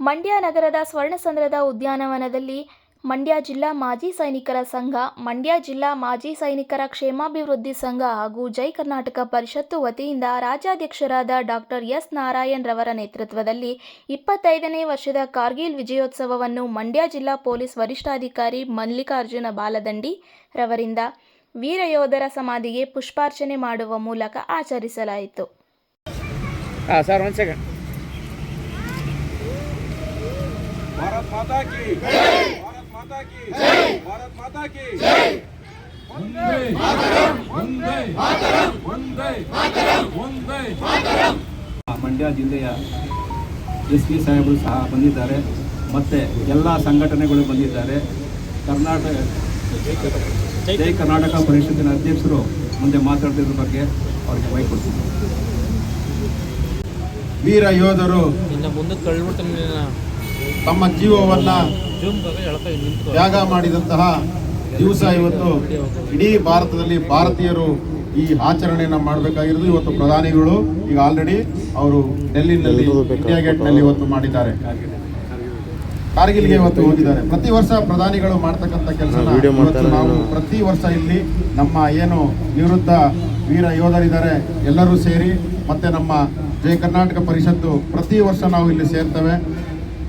ಮಂಡ್ಯ ನಗರದ ಸ್ವರ್ಣಸಂದ್ರದ ಉದ್ಯಾನವನದಲ್ಲಿ ಮಂಡ್ಯ ಜಿಲ್ಲಾ ಮಾಜಿ ಸೈನಿಕರ ಸಂಘ, ಮಂಡ್ಯ ಜಿಲ್ಲಾ ಮಾಜಿ ಸೈನಿಕರ ಕ್ಷೇಮಾಭಿವೃದ್ಧಿ ಸಂಘ ಹಾಗೂ ಜೈ ಕರ್ನಾಟಕ ಪರಿಷತ್ತು ವತಿಯಿಂದ ರಾಜ್ಯಾಧ್ಯಕ್ಷರಾದ ಡಾಕ್ಟರ್ ಎಸ್ ನಾರಾಯಣ್ ರವರ ನೇತೃತ್ವದಲ್ಲಿ ಇಪ್ಪತ್ತೈದನೇ ವರ್ಷದ ಕಾರ್ಗಿಲ್ ವಿಜಯೋತ್ಸವವನ್ನು ಮಂಡ್ಯ ಜಿಲ್ಲಾ ಪೊಲೀಸ್ ವರಿಷ್ಠಾಧಿಕಾರಿ ಮಲ್ಲಿಕಾರ್ಜುನ ಬಾಲದಂಡಿ ರವರಿಂದ ವೀರಯೋಧರ ಸಮಾಧಿಗೆ ಪುಷ್ಪಾರ್ಚನೆ ಮಾಡುವ ಮೂಲಕ ಆಚರಿಸಲಾಯಿತು. ಭಾರತ್ ಮಾತಾ ಕಿ ಭಾರತ್ ಮಾತಾ ಕಿ ಭಾರತ್ ಮಾತಾ ಕಿ ಒಂದೇ ಮಾತರಂ ಒಂದೇ ಮಾತರಂ ಒಂದೇ ಮಾತರಂ ಒಂದೇ ಮಾತರಂ. ಮಂಡ್ಯ ಜಿಲ್ಲೆಯ ಎಸ್ ಪಿ ಸಾಹೇಬರು ಸಹ ಬಂದಿದ್ದಾರೆ. ಮತ್ತು ಎಲ್ಲ ಸಂಘಟನೆಗಳು ಬಂದಿದ್ದಾರೆ. ಕರ್ನಾಟಕ ಜೈ ಕರ್ನಾಟಕ ಪರಿಷತ್ತಿನ ಅಧ್ಯಕ್ಷರು ಮುಂದೆ ಮಾತಾಡ್ತಿದ್ರ ಬಗ್ಗೆ ಅವ್ರಿಗೆ ಕೊಡ್ತೀನಿ. ವೀರ ಯೋಧರು ಮುಂದಕ್ಕೆ ತಮ್ಮ ಜೀವವನ್ನ ತ್ಯಾಗ ಮಾಡಿದಂತಹ ದಿವಸ ಇವತ್ತು ಇಡೀ ಭಾರತದಲ್ಲಿ ಭಾರತೀಯರು ಈ ಆಚರಣೆಯನ್ನು ಮಾಡಬೇಕಾಗಿರೋದು ಇವತ್ತು ಪ್ರಧಾನಿಗಳು. ಈಗ ಆಲ್ರೆಡಿ ಅವರು ಡೆಲ್ಲಿನಲ್ಲಿ ಇಂಡಿಯಾ ಗೇಟ್ನಲ್ಲಿ ಇವತ್ತು ಮಾಡಿದ್ದಾರೆ. ಕಾರ್ಗಿಲ್ಗೆ ಇವತ್ತು ಹೋಗಿದ್ದಾರೆ. ಪ್ರತಿ ವರ್ಷ ಪ್ರಧಾನಿಗಳು ಮಾಡ್ತಕ್ಕಂಥ ಕೆಲಸ ನಾವು ಪ್ರತಿ ವರ್ಷ ಇಲ್ಲಿ ನಮ್ಮ ಏನು ನಿವೃತ್ತ ವೀರ ಯೋಧರಿದ್ದಾರೆ ಎಲ್ಲರೂ ಸೇರಿ ಮತ್ತೆ ನಮ್ಮ ಜಯ ಕರ್ನಾಟಕ ಪರಿಷತ್ತು ಪ್ರತಿ ವರ್ಷ ನಾವು ಇಲ್ಲಿ ಸೇರ್ತೇವೆ.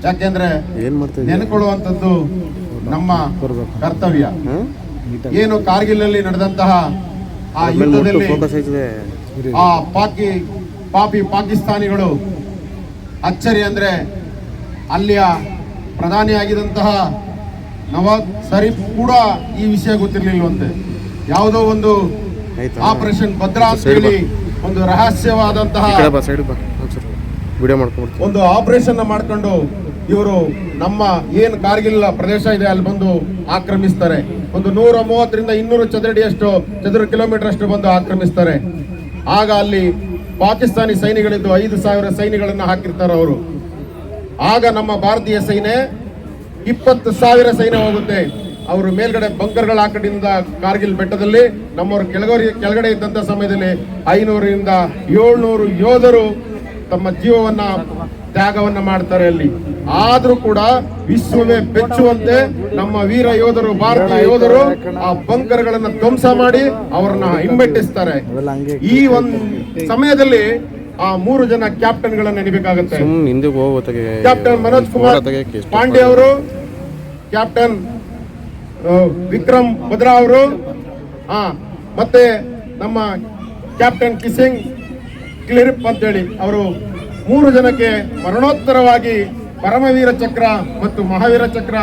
ಯಾಕೆಂದ್ರೆ ನೆನ್ಕೊಳ್ಳುವಂಥದ್ದು ನಮ್ಮ ಕರ್ತವ್ಯ. ಏನು ಕಾರ್ಗಿಲ್ನಲ್ಲಿ ನಡೆದಂತಹ ಆ ಯುದ್ಧದಲ್ಲಿ ಆ ಪಾಕಿ ಪಾಪಿ ಪಾಕಿಸ್ತಾನಿಗಳು ಅಚ್ಚರಿ ಅಂದ್ರೆ ಅಲ್ಲಿಯ ಪ್ರಧಾನಿಯಾಗಿದ್ದಂತಹ ನವಾಜ್ ಶರೀಫ್ ಕೂಡ ಈ ವಿಷಯ ಗೊತ್ತಿರಲಿಲ್ವಂತೆ. ಯಾವುದೋ ಒಂದು ಆಪರೇಷನ್ ಭದ್ರಾ ಅಂತ ಹೇಳಿ ಒಂದು ರಹಸ್ಯವಾದಂತಹ ಒಂದು ಆಪರೇಷನ್ ಮಾಡ್ಕೊಂಡು ಇವರು ನಮ್ಮ ಏನು ಕಾರ್ಗಿಲ್ ಪ್ರದೇಶ ಇದೆ, ಅಲ್ಲಿ ಬಂದು ಆಕ್ರಮಿಸ್ತಾರೆ. ಒಂದು ನೂರ ಮೂವತ್ತರಿಂದ ಇನ್ನೂರು ಚದರಡಿಯಷ್ಟು, ಚದುರ ಕಿಲೋಮೀಟರ್ ಅಷ್ಟು ಬಂದು ಆಕ್ರಮಿಸ್ತಾರೆ. ಆಗ ಅಲ್ಲಿ ಪಾಕಿಸ್ತಾನಿ ಸೈನಿಗಳಿದ್ದು ಐದು ಸಾವಿರ ಸೈನ್ಯಗಳನ್ನು ಹಾಕಿರ್ತಾರೆ ಅವರು. ಆಗ ನಮ್ಮ ಭಾರತೀಯ ಸೈನ್ಯ ಇಪ್ಪತ್ತು ಸಾವಿರ ಸೈನ್ಯ ಹೋಗುತ್ತೆ. ಅವರು ಮೇಲ್ಗಡೆ ಬಂಕರ್ಗಳ ಹಾಕಡಿಂದ ಕಾರ್ಗಿಲ್ ಬೆಟ್ಟದಲ್ಲಿ, ನಮ್ಮವರು ಕೆಳಗೋರಿ ಕೆಳಗಡೆ ಇದ್ದಂಥ ಸಮಯದಲ್ಲಿ ಐನೂರರಿಂದ ಏಳ್ನೂರು ಯೋಧರು ತಮ್ಮ ಜೀವವನ್ನ ತ್ಯಾಗವನ್ನ ಮಾಡ್ತಾರೆ ಅಲ್ಲಿ. ಆದ್ರೂ ಕೂಡ ವಿಶ್ವವೇ ಬೆಚ್ಚುವಂತೆ ನಮ್ಮ ವೀರ ಯೋಧರು ಭಾರತೀಯ ಯೋಧರು ಆ ಬಂಕರ್ಗಳನ್ನು ಧ್ವಂಸ ಮಾಡಿ ಅವರನ್ನ ಹಿಮ್ಮೆಟ್ಟಿಸ್ತಾರೆ ಈ ಒಂದು ಸಮಯದಲ್ಲಿ ಆ ಮೂರು ಜನ ಕ್ಯಾಪ್ಟನ್ ಗಳನ್ನ ನೆನಬೇಕಾಗುತ್ತೆ ಕ್ಯಾಪ್ಟನ್ ಮನೋಜ್ ಕುಮಾರ್ ಪಾಂಡೆ ಅವರು ಕ್ಯಾಪ್ಟನ್ ವಿಕ್ರಮ್ ಭದ್ರಾ ಅವರು ಹಾ ಮತ್ತೆ ನಮ್ಮ ಕ್ಯಾಪ್ಟನ್ ಕಿಸಿಂಗ್ ಕ್ಲಿರಿಪ್ ಅಂತೇಳಿ ಅವರು ಮೂರು ಜನಕ್ಕೆ ಮರಣೋತ್ತರವಾಗಿ ಪರಮವೀರ ಚಕ್ರ ಮತ್ತು ಮಹಾವೀರ ಚಕ್ರ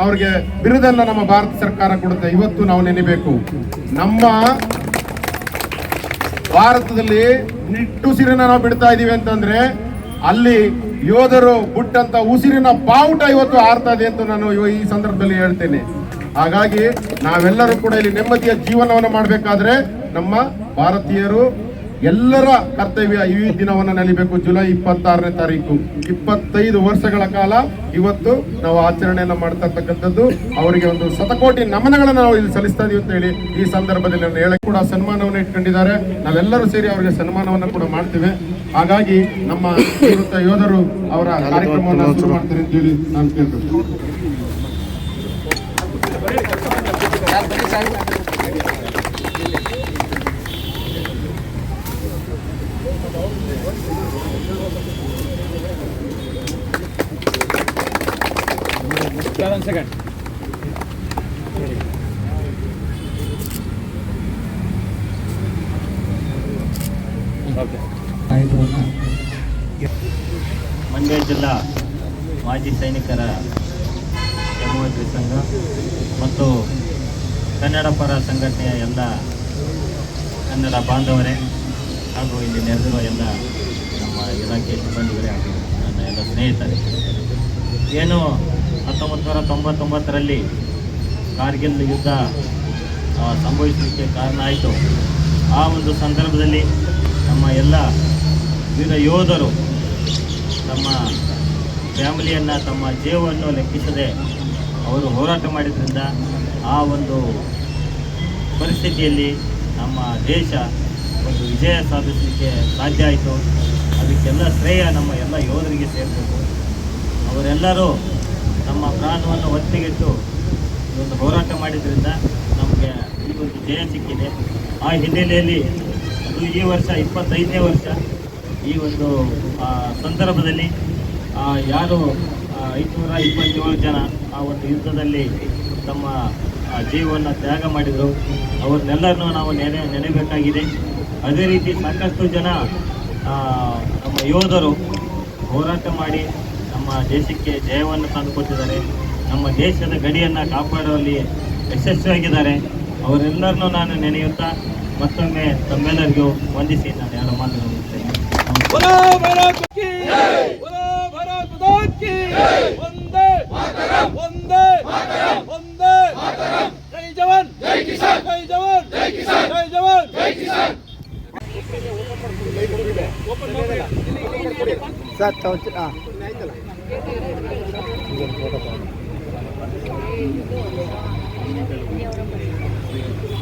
ಅವರಿಗೆ ಬಿರುದನ್ನ ನಮ್ಮ ಭಾರತ ಸರ್ಕಾರ ಕೊಡುತ್ತೆ. ಇವತ್ತು ನಾವು ನೆನೆಬೇಕು. ನಮ್ಮ ಭಾರತದಲ್ಲಿ ನಿಟ್ಟುಸಿರನ್ನ ನಾವು ಬಿಡ್ತಾ ಇದೀವಿ ಅಂತಂದ್ರೆ, ಅಲ್ಲಿ ಯೋಧರು ಬುಟ್ಟಂತ ಉಸಿರಿನ ಬಾವುಟ ಇವತ್ತು ಆರ್ತಾ ಇದೆ ಅಂತ ನಾನು ಈ ಸಂದರ್ಭದಲ್ಲಿ ಹೇಳ್ತೇನೆ. ಹಾಗಾಗಿ ನಾವೆಲ್ಲರೂ ಕೂಡ ಇಲ್ಲಿ ನೆಮ್ಮದಿಯ ಜೀವನವನ್ನು ಮಾಡಬೇಕಾದ್ರೆ ನಮ್ಮ ಭಾರತೀಯರು ಎಲ್ಲರ ಕರ್ತವ್ಯ ಈ ದಿನವನ್ನು ನಲಿಬೇಕು ಜುಲೈ ಇಪ್ಪತ್ತಾರನೇ ತಾರೀಕು. ಇಪ್ಪತ್ತೈದು ವರ್ಷಗಳ ಕಾಲ ಇವತ್ತು ನಾವು ಆಚರಣೆಯನ್ನು ಮಾಡ್ತಕ್ಕಂಥದ್ದು. ಇರ್ತಕ್ಕಂಥದ್ದು ಅವರಿಗೆ ಒಂದು ಶತಕೋಟಿ ನಮನಗಳನ್ನು ನಾವು ಇಲ್ಲಿ ಸಲ್ಲಿಸ್ತಾ ಇದೀವಿ ಅಂತ ಹೇಳಿ ಈ ಸಂದರ್ಭದಲ್ಲಿ ನಾನು ಹೇಳಕ್ಕೆ ಕೂಡ ಸನ್ಮಾನವನ್ನು ಇಟ್ಕೊಂಡಿದ್ದಾರೆ. ನಾವೆಲ್ಲರೂ ಸೇರಿ ಅವರಿಗೆ ಸನ್ಮಾನವನ್ನು ಕೂಡ ಮಾಡ್ತೇವೆ. ಹಾಗಾಗಿ ನಮ್ಮ ನಿವೃತ್ತ ಯೋಧರು ಅವರ ಕಾರ್ಯಕ್ರಮವನ್ನು ಶುರು ಮಾಡ್ತಾರೆ ಅಂತ ಹೇಳಿ ನಾನು ಕೇಳ್ಬೇಕು ಸರ್ ಒಂದು ಸೆಕೆಂಡ್ ಮಂಡ್ಯ ಜಿಲ್ಲಾ ಮಾಜಿ ಸೈನಿಕರ ಎಂಒಸಿ ಸಂಘ ಮತ್ತು ಕನ್ನಡ ಪರ ಸಂಘಟನೆಯ ಎಲ್ಲ ಕನ್ನಡ ಬಾಂಧವರೇ ಹಾಗೂ ಇಲ್ಲಿ ನೆರೆದಿರುವ ಎಲ್ಲ ನಮ್ಮ ಇಲಾಖೆ ಸಿಬ್ಬಂದಿಗಳೇ ಹಾಗೂ ನನ್ನ ಎಲ್ಲ ಸ್ನೇಹಿತರೇ. ಏನು ಹತ್ತೊಂಬತ್ತು ನೂರ ತೊಂಬತ್ತೊಂಬತ್ತರಲ್ಲಿ ಕಾರ್ಗಿಲ್ ಯುದ್ಧ ಸಂಭವಿಸಲಿಕ್ಕೆ ಕಾರಣ ಆಯಿತು. ಆ ಒಂದು ಸಂದರ್ಭದಲ್ಲಿ ನಮ್ಮ ಎಲ್ಲ ವೀರ ಯೋಧರು ತಮ್ಮ ಫ್ಯಾಮಿಲಿಯನ್ನು ತಮ್ಮ ಜೀವವನ್ನು ಲೆಕ್ಕಿಸದೆ ಅವರು ಹೋರಾಟ ಮಾಡಿದ್ರಿಂದ ಆ ಒಂದು ಪರಿಸ್ಥಿತಿಯಲ್ಲಿ ನಮ್ಮ ದೇಶ ಒಂದು ವಿಜಯ ಸಾಧಿಸಲಿಕ್ಕೆ ಸಾಧ್ಯ ಆಯಿತು. ಅದಕ್ಕೆಲ್ಲ ಶ್ರೇಯ ನಮ್ಮ ಎಲ್ಲ ಯೋಧರಿಗೆ ಸೇರಬೇಕು. ಅವರೆಲ್ಲರೂ ನಮ್ಮ ಪ್ರಾಣವನ್ನು ಒತ್ತೆಗೆಟ್ಟು ಒಂದು ಹೋರಾಟ ಮಾಡಿದ್ರಿಂದ ನಮಗೆ ಈ ಒಂದು ಜಯ ಸಿಕ್ಕಿದೆ. ಆ ಹಿನ್ನೆಲೆಯಲ್ಲಿ ಅದು ಈ ವರ್ಷ ಇಪ್ಪತ್ತೈದನೇ ವರ್ಷ. ಈ ಒಂದು ಸಂದರ್ಭದಲ್ಲಿ ಯಾರು ಐದುನೂರ ಇಪ್ಪತ್ತೇಳು ಜನ ಆ ಒಂದು ಯುದ್ಧದಲ್ಲಿ ತಮ್ಮ ಜೀವವನ್ನು ತ್ಯಾಗ ಮಾಡಿದರು. ಅವ್ರನ್ನೆಲ್ಲರನ್ನೂ ನಾವು ನೆನೆ, ನೆನೆಬೇಕಾಗಿದೆ. ಅದೇ ರೀತಿ ಸಾಕಷ್ಟು ಜನ ನಮ್ಮ ಯೋಧರು ಹೋರಾಟ ಮಾಡಿ ನಮ್ಮ ದೇಶಕ್ಕೆ ಜಯವನ್ನು ತಂದುಕೊಟ್ಟಿದ್ದಾರೆ. ನಮ್ಮ ದೇಶದ ಗಡಿಯನ್ನು ಕಾಪಾಡುವಲ್ಲಿ ಯಶಸ್ವಿಯಾಗಿದ್ದಾರೆ. ಅವರೆಲ್ಲರನ್ನೂ ನಾನು ನೆನೆಯುತ್ತಾ ಮತ್ತೊಮ್ಮೆ ತಮ್ಮೆಲ್ಲರಿಗೂ ವಂದಿಸಿ ನಾನು ಎರಡು ಮಾತನ್ನು ಮುಗಿಸ್ತೇನೆ Thank you.